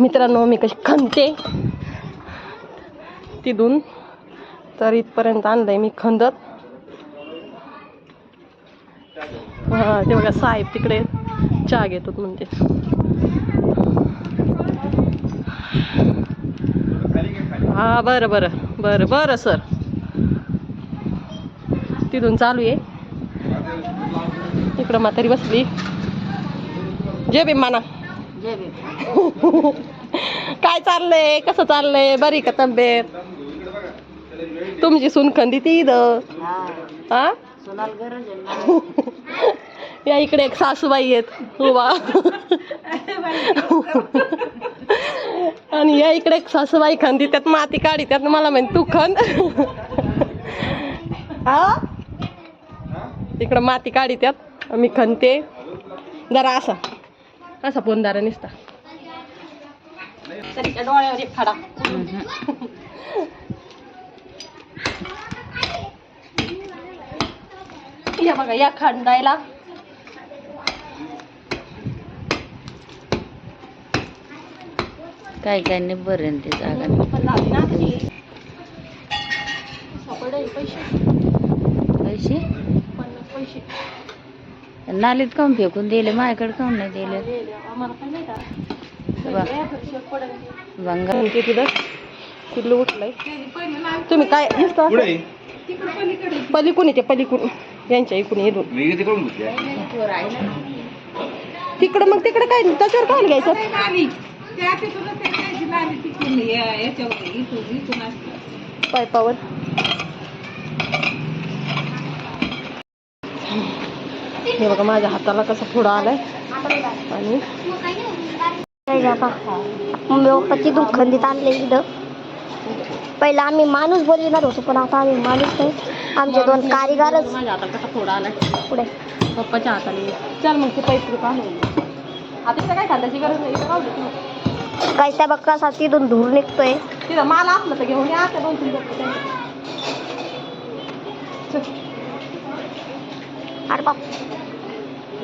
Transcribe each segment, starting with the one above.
मित्रांनो मी कशी खणते तिथून तर इथपर्यंत आणलंय मी खंदत. हा ते बघा साहेब तिकडे चहा घेतात म्हणते. हा बरं बरं बरं बरं सर. तिथून चालू आहे. इकडं म्हातारी बसली. जे भीम माना काय चाललंय? कसं चाललंय? बरी का तब्येत? तुमची सुनखंदी ती हा. या इकडे एक सासूबाई आहेत. उभा. आणि या इकडे एक सासूबाई खंदी त्यात माती काढी त्यात मला म्हण तू खंद. हा? इकडं माती काढी त्यात. मी खणते जरा असा. असा पोंदारा निसता. डोळ्यावर एक खडा या बघा या खंडायला. काय काय नाही बरं ते जागा. पण झाली ना ती. सापडले पैसे पैसे पन्नास पैसे नालीत काऊन फेकून दिले? माझ्याकडे काऊन नाही दिले? दिले. आम्हाला काय नाही का वा. या पैसे पडेल. भंगा ते तिथं कुठलं उठलंय? तुम्ही काय नुसतं असं- पुढे पलीकडून येते पलीकडून. यांच्या इकडून येऊन तिकडं मग तिकडं काय? त्याच्यावर काय घ्यायचं? पायपावर हे बघा माझ्या हाताला कसा फोडा आलाय. आणि मम्मी पप्पाची दुःखंडीत आणले इथं. पहिला आम्ही माणूस बोलविणार होतो पण आता आम्ही माणूस नाही. आमचे दोन कारीगरच. माझ्या हाताला कसा फोडा आलाय. पुढे. पप्पाच्या हाताने. चल मग ते पैसे का आता इथं काय गरज नाही. काय त्या बघ कसा तिथून धूर निघतोय. तिथं माल असलं तर घेऊन या दोन तीन. अरे बाप.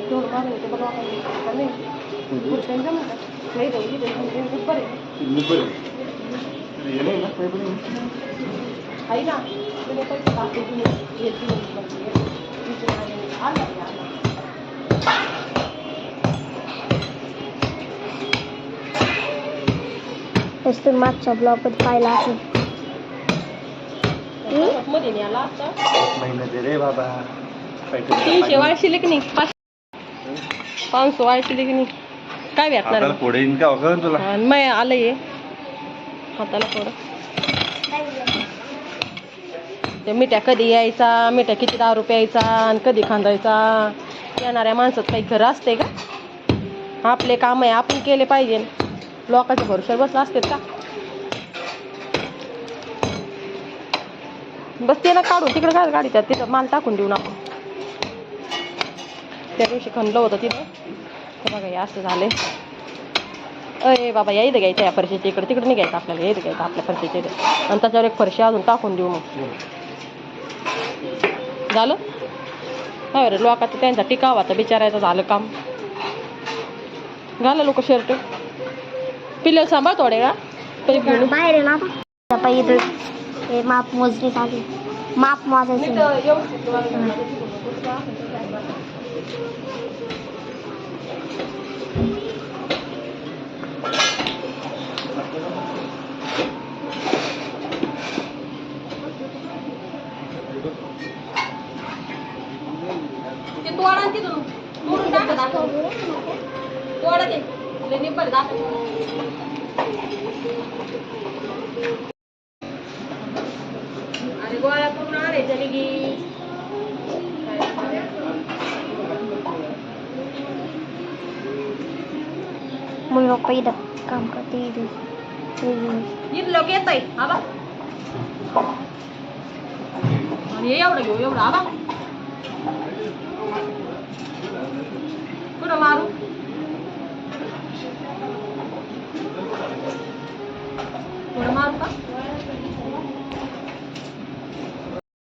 दोन बाजूने ते बघा आपण का नाही? पुढच्यानं जमलं का? नाही जाऊ, बरं आहे. ना पैसे तुम्ही हे आलं आलं. ब्लॉग पाहिला असेल मध्ये नाही आला आता महिना दे रे बाबा तीनशे वाळशिले की नाही पाचशे वाळशिले की नाही? काय भेटणार? पुढे तुला? मग आलं ये हाताला थोडं ते मिठ्या कधी यायचा मिठ्या किती दहा रुपये यायचा आणि कधी खांदायचा? येणाऱ्या माणसात काही खरं असते का? आपले काम आहे आपण केले पाहिजे. लोकांच्या भरोश्यावर बसला असते का? बस ते ना काढून तिकडे काय गाडी त्यात तिथं माल टाकून देऊन आपण. त्या दिवशी खणलं होतं तिथं. तर बघा हे असं झालंय अय बाबा या इथं घ्यायचं या फरशीच्या इकडे. तिकडे नाही घ्यायचं आपल्याला इथं घ्यायचं आपल्या फरशीच्या इथे. आणि त्याच्यावर एक फरशी अजून टाकून देऊ मग. झालं? काय बरं लोकांचं त्यांचा टिकावाचा बिचारायचं झालं काम. घाला लोक शर्ट. पिल्ले सांभाळ थोडे का? ये. बाहेर आहे माप मोजणी माप मोजायचं. तोडा आणि तिथून तोडून टाका दाखव तोडा ते लय निब्बर दाखव अरे गोळ्या करून आले तरी की मुझे कोई काम करती थी ये लोग ये तय हाँ बा ये यार लगे ये बड़ा बा कुछ मारू